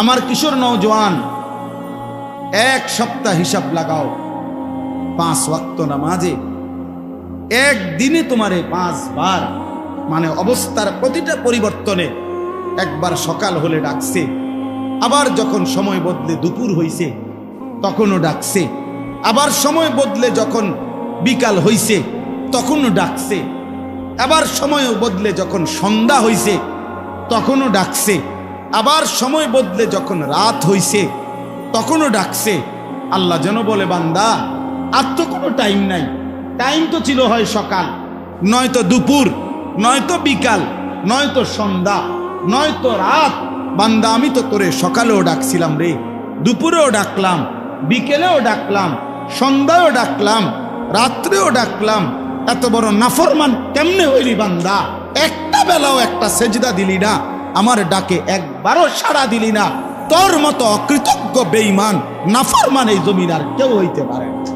আমার কিশোর নওজোয়ান, এক সপ্তাহ হিসাব লাগাও, পাঁচ ওয়াক্ত নামাজে। একদিনে তোমারে পাঁচবার মানে অবস্থার প্রতিটা পরিবর্তনে একবার সকাল হলে ডাকছে, আবার যখন সময় বদলে দুপুর হইছে, তখনও ডাকছে, আবার সময় বদলে যখন বিকাল হইছে, তখনও ডাকছে, আবার সময় বদলে যখন সন্ধ্যা হইছে, তখনও ডাকছে। আবার সময় বদলে যখন রাত হইছে, তখনও ডাকছে, আল্লাহ যেন বলে, বান্দা, আর তো কোনো টাইম নাই। টাইম তো ছিল হয় সকাল, নয়তো দুপুর, নয়তো বিকাল, নয়তো সন্ধ্যা, নয়তো রাত। বান্দা, আমি তো তোরে সকালেও ডাকছিলাম রে, দুপুরেও ডাকলাম, বিকেলেও ডাকলাম, সন্ধ্যায়ও ডাকলাম, রাত্রেও ডাকলাম। এত বড় নাফরমান কেমনে হইলি বান্দা? একটা বেলাও একটা সেজদা দিলি না। আমার ডাকে একবারও সাড়া দিলি না তোর মতো অকৃতজ্ঞ বেইমান নাফরমান এই জমিন আর কেউ হইতে পারে না।